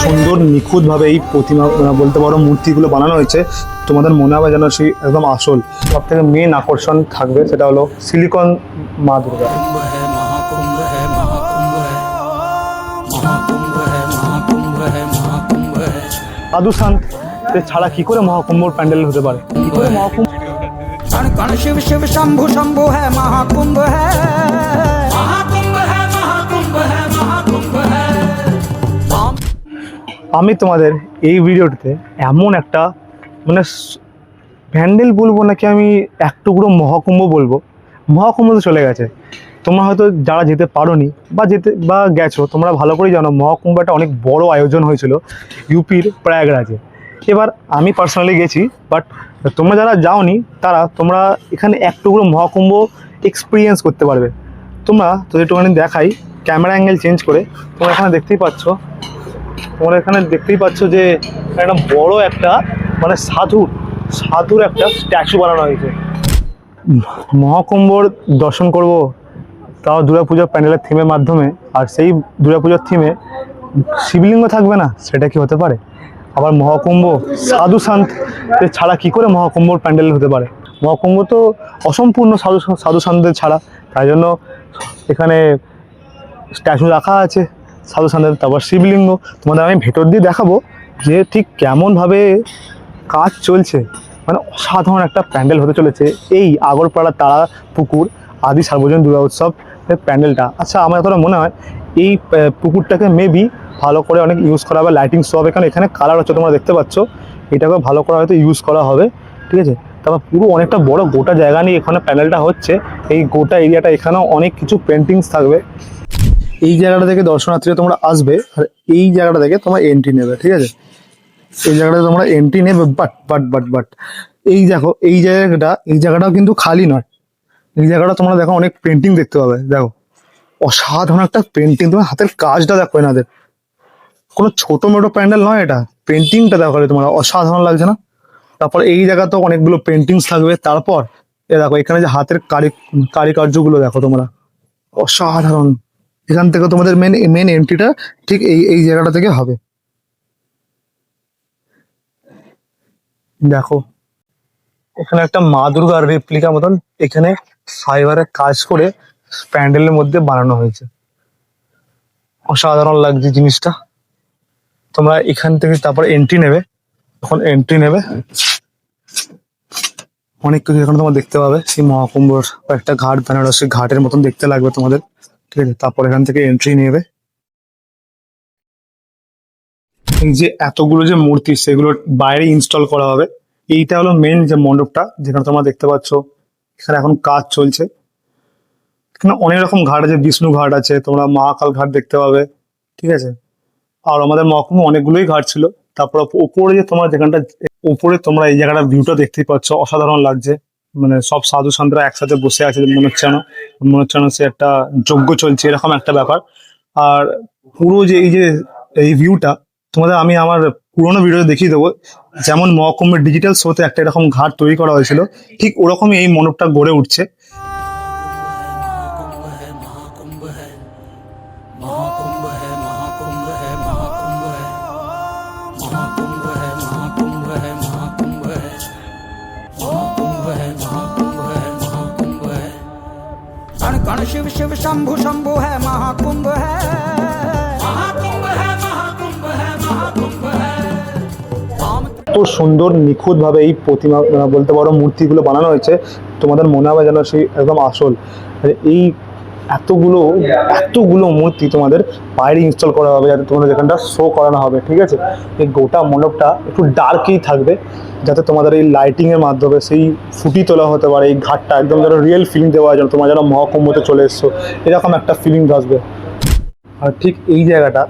সুন্দর নিখুঁতভাবে এই প্রতিমা বলতে পারো, মূর্তিগুলো বানানো হয়েছে। তোমাদের মনে হবে যেন সেই একদম আসল। সব থেকে মেন আকর্ষণ থাকবে সেটা হলো সিলিকন মা দুর্গা। ছাড়া কি করে মহাকুম্ভর প্যান্ডেল হতে পারে? কি করে মহাকুম্ভ শিব শিব শম্ভু শম্ভু হ্যাঁ মহাকুম্ভ হ্যাঁ আমি তোমাদের এই ভিডিওটিতে এমন একটা মানে প্যান্ডেল বলব নাকি আমি এক টুকরো মহাকুম্ভ বলব? মহাকুম্ভ তো চলে গেছে। তোমরা হয়তো যারা যেতে পারোনি বা যেতে বা গেছো, তোমরা ভালো করেই জানো মহাকুম্ভ একটা অনেক বড় আয়োজন হয়েছিল ইউপির প্রয়াগরাজে। এবার আমি পার্সোনালি গেছি বাট তোমরা যারা যাওনি, তারা তোমরা এখানে এক টুকরো মহাকুম্ভ এক্সপিরিয়েন্স করতে পারবে। তোমরা তো একটুখানি দেখাই ক্যামেরা অ্যাঙ্গেল চেঞ্জ করে তোমরা এখানে দেখতেই পাচ্ছ তোমরা এখানে দেখতেই পাচ্ছ যে একটা বড় একটা মানে সাধুর সাধুর একটা স্ট্যাচু বানানো হয়েছে। মহাকুম্ভর দর্শন করব তাও দুর্গাপুজোর প্যান্ডেলের থিমের মাধ্যমে, আর সেই দুর্গাপুজোর থিমে শিবলিঙ্গ থাকবে না, সেটা কি হতে পারে? আবার মহাকুম্ভ, সাধু শান্ত ছাড়া কি করে মহাকুম্ভর প্যান্ডেল হতে পারে? মহাকুম্ভ তো অসম্পূর্ণ সাধু সাধু শান্তদের ছাড়া, তাই জন্য এখানে স্ট্যাচু রাখা আছে। সাধু সান্তের তারপর শিবলিঙ্গ। তোমাদের আমি ভেতর দিয়ে দেখাবো যে ঠিক কেমনভাবে কাজ চলছে। মানে অসাধারণ একটা প্যান্ডেল হতে চলেছে। এই আগরপাড়া তারা পুকুর আদি সার্বজনীন দুর্গা উৎসব প্যান্ডেলটা। আচ্ছা আমার এতটা মনে হয় এই পুকুরটাকে মেবি ভালো করে অনেক ইউজ করা হবে লাইটিং সব এখানে এখানে কালার হচ্ছে, তোমরা দেখতে পাচ্ছ। এটাকে ভালো করে হয়তো ইউজ করা হবে। ঠিক আছে? তারপর পুরো অনেকটা বড় গোটা জায়গা নিয়ে এখানে প্যান্ডেলটা হচ্ছে। এই গোটা এরিয়াটা এখানেও অনেক কিছু পেন্টিংস থাকবে। এই জায়গাটা থেকে দর্শনার্থীরা তোমরা আসবে আর এই জায়গাটা থেকে তোমরা এন্ট্রি নেবে, ঠিক আছে? এই জায়গাটা তোমরা এন্ট্রি নেবে বাট বাট বাট বাট এই দেখো, এই জায়গাটা, এই জায়গাটাও কিন্তু খালি নয়। এই জায়গাটা তোমরা দেখো, অনেক পেন্টিং দেখতে পাবে, দেখো। অসাধারণ একটা পেন্টিং তোমার হাতের কাজটা দেখো এনাদের। কোনো ছোট মোটো প্যান্ডেল নয় এটা। পেন্টিংটা দেখো তোমার, অসাধারণ লাগছে না? তারপর এই জায়গাতেও অনেকগুলো পেন্টিংস থাকবে। তারপর, এ দেখো, এখানে যে হাতের কারি, কারিকার্যগুলো দেখো তোমরা। অসাধারণ। এখান থেকে তোমাদের মেন মেন এন্ট্রিটা ঠিক এই এই জায়গাটা থেকে হবে। দেখো, এখানে একটা মা দুর্গার রেপ্লিকা মতন এখানে ফাইবারের কাজ করে প্যান্ডেলের মধ্যে বানানো হয়েছে। অসাধারণ লাগছে জিনিসটা। তোমরা এখান থেকে তারপর এন্ট্রি নেবে। যখন এন্ট্রি নেবে, অনেক কিছু এখানে তোমরা দেখতে পাবে। সেই মহাকুম্ভর একটা ঘাট বেনারসি ঘাটের মতন দেখতে লাগবে তোমাদের। ঠিক আছে, তারপর এখান থেকে এন্ট্রি নেবে। যে এতগুলো যে মূর্তি, সেগুলো বাইরে ইনস্টল করা হবে। এইটা হলো মেন যে মণ্ডপটা, যেখানে তোমরা দেখতে পাচ্ছ, এখানে এখন কাজ চলছে। এখানে অনেক রকম ঘাট আছে, বিষ্ণু ঘাট আছে, তোমরা মহাকাল ঘাট দেখতে পাবে, ঠিক আছে? আর আমাদের মহকুমে অনেকগুলোই ঘাট ছিল। তারপর উপরে যে তোমরা যেখানটা উপরে তোমরা এই জায়গাটা ভিউটা দেখতেই পাচ্ছ, অসাধারণ লাগছে। মানে সব সাধু সন্তরা একসাথে বসে আছে, মনে হচ্ছে না মনে হচ্ছে না সে একটা যজ্ঞ চলছে, এরকম একটা ব্যাপার। আর পুরো যে এই যে, এই ভিউটা তোমাদের আমি আমার পুরোনো ভিডিও দেখিয়ে দেবো, যেমন মহকুমের ডিজিটাল শোতে একটা এরকম ঘাট তৈরি করা হয়েছিল, ঠিক ওরকমই এই মণ্ডপটা গড়ে উঠছে। कण कण शिव शिव शंभु शंभु है महाकुंभ है महाकुंभ है महाकुंभ है महाकुंभ है हम এত সুন্দর নিখুঁতভাবে এই প্রতিমা আহ, বলতে পারো মূর্তিগুলো বানানো হয়েছে তোমাদের মনে হবে যেন সেই একদম আসল আর এই এতগুলো এতগুলো মূর্তি তোমাদের বাইরে ইনস্টল করা হবে যাতে তোমাদের যেখানটা শো করানো হবে, ঠিক আছে? এই গোটা মণ্ডপটা একটু ডার্কই থাকবে, যাতে তোমাদের এই লাইটিংয়ের মাধ্যমে সেই ফুটি তোলা হতে পারে, এই ঘাটটা একদম যেন রিয়েল ফিলিং দেওয়া যেন তোমরা যেন মহাকুম্ভতে চলে এসছো, এরকম একটা ফিলিং আসবে। আর ঠিক এই জায়গাটা,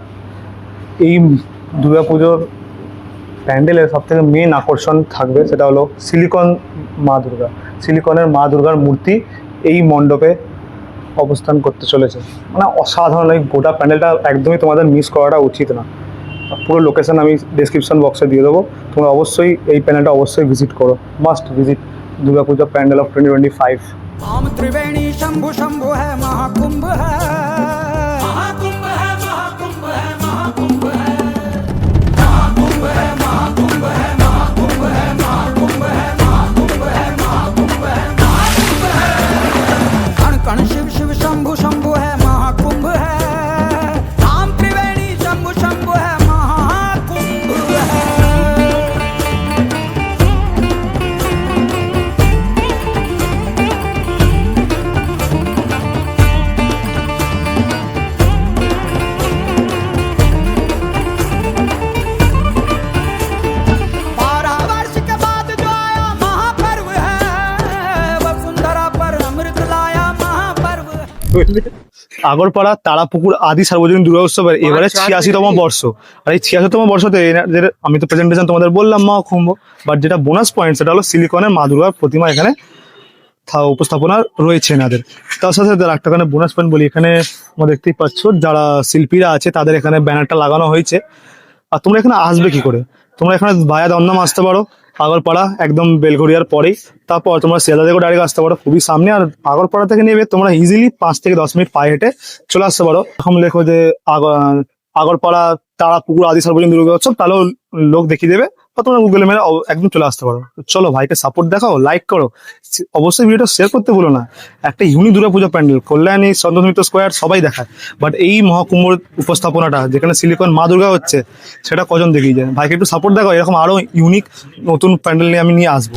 এই দুর্গাপুজোর প্যান্ডেলের সব থেকে মেন আকর্ষণ থাকবে, সেটা হলো সিলিকন মা দুর্গা। সিলিকনের মা দুর্গার মূর্তি এই মণ্ডপে অবস্থান করতে চলেছে। মানে অসাধারণ, এই গোটা প্যানেলটা একদমই তোমাদের মিস করাটা উচিত না। পুরো লোকেশান আমি ডিসক্রিপশান বক্সে দিয়ে দেবো। তোমরা অবশ্যই এই প্যানেলটা অবশ্যই ভিজিট করো। Must visit Durga Puja pandal of twenty twenty five Sangha Agarpara Tarapukur Adi Sarbajanin Durga উৎসবের এবারে ছিয়াশিতম বর্ষ। আর এই ছিয়াশিতম বর্ষতে আমি তো প্রেজেন্টেশন তোমাদের বললাম মহাকুম্ভ বাট যেটা বোনাস পয়েন্ট সেটা হলো সিলিকনের মা দুর্গার প্রতিমা এখানে উপস্থাপনা রয়েছে এনাদের। তার সাথে সাথে একটা এখানে বোনাস পয়েন্ট বলি এখানে তোমরা দেখতেই পাচ্ছ যারা শিল্পীরা আছে তাদের এখানে ব্যানারটা লাগানো হয়েছে। আর তোমরা এখানে আসবে কি করে? তোমরা এখানে ভায়া দমদম আসতে পারো। আগরপাড়া, একদম বেলঘরিয়ার পরেই। তারপর তোমরা শিয়ালদা থেকে ডাইরেক্ট আসতে পারো, খুবই সামনে। আর আগরপাড়া থেকে নেবে তোমরা ইজিলি পাঁচ থেকে দশ মিনিট পায়ে হেঁটে চলে আসতে পারো। এখন লেখো যে আগ- আগরপাড়া, তারাপুকুর, আদি সর্বজন দুর্গা উৎসব তাহলেও লোক দেখিয়ে দেবে। বা তোমরা গুগলে মেরে একদম চলে আসতে পারো। চলো ভাইকে সাপোর্ট দেখাও লাইক করো। অবশ্যই ভিডিওটা শেয়ার করতে বলো না। একটা ইউনিক দুর্গা পূজা প্যান্ডেল, কল্যাণী চন্দ্রমিত স্কোয়ার সবাই দেখায়। বাট এই মহাকুম্ভর উপস্থাপনাটা, যেখানে সিলিকন মা দুর্গা হচ্ছে, সেটা কজন দেখিয়ে যায়? ভাইকে একটু সাপোর্ট দেখাও, এরকম আরও ইউনিক নতুন প্যান্ডেল নিয়ে আমি নিয়ে আসব।